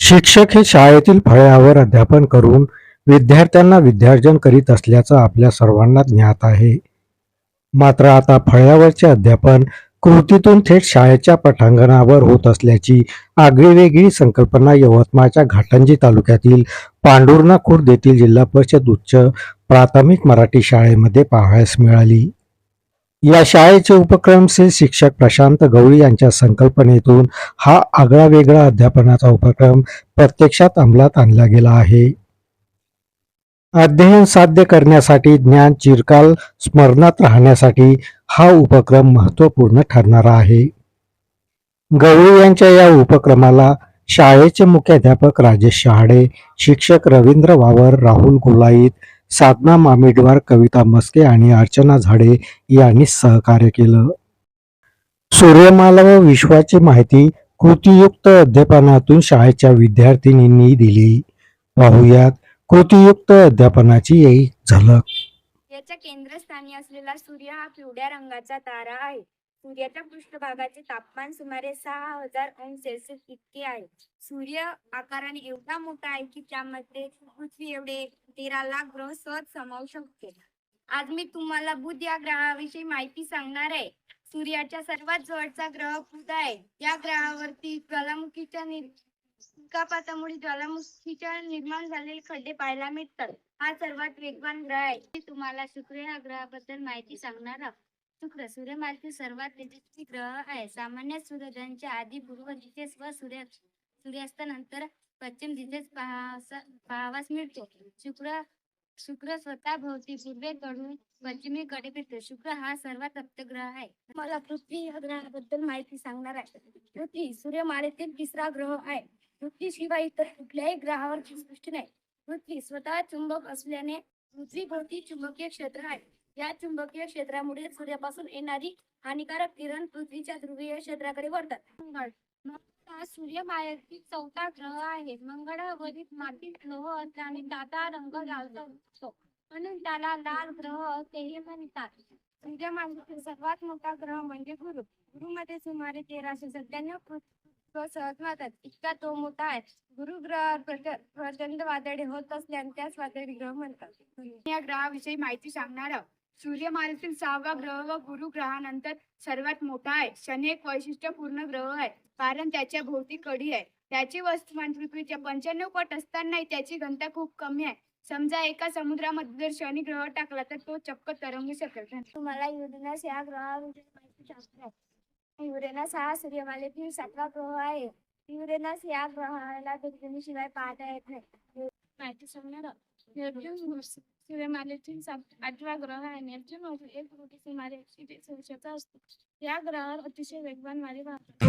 शिक्षक हे शाळेतील फळ्यावर अध्यापन करून विद्यार्थ्यांना विद्यार्जन करीत असल्याचं आपल्या सर्वांना ज्ञात आहे. मात्र आता फळ्यावरचे अध्यापन कृतीतून थेट शाळेच्या पटांगणावर होत असल्याची आगळीवेगळी संकल्पना यवतमाळच्या घाटंजी तालुक्यातील पांडुर्णा खुर्द येथील जिल्हा परिषद उच्च प्राथमिक मराठी शाळेमध्ये पाहावयास मिळाली. या शाळेचे उपक्रमशील शिक्षक प्रशांत गवळी यांच्या संकल्पनेतून हा आगळा वेगळा अध्यापनाचा उपक्रम प्रत्यक्षात अंमलात आणला गेला आहे. अध्ययन साध्य करण्यासाठी ज्ञान चिरकाल स्मरणात राहण्यासाठी हा उपक्रम महत्त्वपूर्ण ठरणारा आहे. गवळी यांच्या या उपक्रमाला शाळेचे मुख्याध्यापक राजेश शहाडे शिक्षक रवींद्र वावर राहुल गुलाईत साधना मामिडवार कविता मस्के आणि अर्चना झाडे यांनी सहकार्य केलं. सूर्यमाला व विश्वाची माहिती कृतीयुक्त अध्यापनातून शाळेच्या विद्यार्थिनींनी दिली. पाहुयात कृतीयुक्त अध्यापनाची एक झलक. याच्या केंद्रस्थानी असलेला सूर्य हा पिवळ्या रंगाचा तारा आहे. सूर्याच्या पृष्ठभागाचे तापमान सुमारे सहा हजार अंश सेल्सिअस इतके आहे. सूर्य आकाराने एवढा मोठा आहे की त्यामध्ये पृथ्वी एवढे तेरा लाख ग्रह सहज समावू शकते. आज मी तुम्हाला बुध या ग्रहाविषयी माहिती सांगणार आहे. सूर्याच्या सर्वात जवळचा ग्रह बुध आहे. या ग्रहावरती ज्वालामुखीच्या निकापातामुळे ज्वालामुखीच्या निर्माण झालेले खड्डे पाहायला मिळतात. हा सर्वात वेगवान ग्रह आहे. मी तुम्हाला शुक्र या ग्रहाबद्दल माहिती सांगणार आहोत शुक्र सूर्यमालेतील सर्वात तेजस्वी ग्रह आहे. सामान्य सूर्योदयांच्या आधी पूर्व दिशेस व सूर्य सूर्यास्तानंतर पश्चिम दिशेस पाहावसा- पाहावास मिळतो. शुक्र शुक्र स्वतः भोवती पूर्वेकडून पश्चिमेकडे फिरतो. शुक्र हा सर्वात अप्तग्रह आहे. मला पृथ्वी या ग्रहाबद्दल माहिती सांगणार आहे. पृथ्वी सूर्यमालेतील तिसरा ग्रह आहे. पृथ्वीशिवाय इतर कुठल्याही ग्रहावर सृष्टी नाही. पृथ्वी स्वतः चुंबक असल्याने पृथ्वी भोवती चुंबकीय क्षेत्र आहे. या चुंबकीय क्षेत्रामुळे सूर्यापासून येणारी हानिकारक किरण पृथ्वीच्या ध्रुवीय क्षेत्राकडे वळतात. मंगळ. मंगळ चौथा ग्रह आहे. मंगळावरील मातीत लोह असल्याने दादा रंग लालचा असतो. म्हणून त्याला लाल ग्रह असेही म्हणतात. सूर्यमालेतील सर्वात मोठा ग्रह म्हणजे गुरु. गुरुमध्ये सुमारे तेराशे सत्त्याण्णव पृथ्वी सहज वाहतात. इतका तो मोठा आहे. गुरु ग्रहावर प्रचंड वादळे होत असल्याने त्याच वादळी ग्रह म्हणतात. या ग्रहाविषयी माहिती सांगणार आहोत. सूर्यमालेतील सहावा ग्रह व गुरु ग्रहानंतर सर्वात मोठा आहे. शनी एक वैशिष्ट्यपूर्ण ग्रह आहे. कारण त्याच्या भोवती कडी आहे. त्याची वस्तुमान पृथ्वीच्या पंच्याण्णव पट असतानाही त्याची घनता खूप कमी आहे. समजा एका समुद्रामध्ये जर शनी ग्रह टाकला तर तो चक्क तरंगू शकेल. तुम्हाला युरेनस या ग्रहाविषयी युरेनस हा सूर्यमालेतील सातवा ग्रह आहे. युरेनस या ग्रहाला दुर्बिणीशिवाय पाहता येत नाही. माहिती सांगणार आहोत. आठवा ग्रह आहे नेपच्यून मधील एक कोटी सुमारे एकशे तीस वर्षाचा असतो या ग्रहावर अतिशय वेगवान वारे वाहतात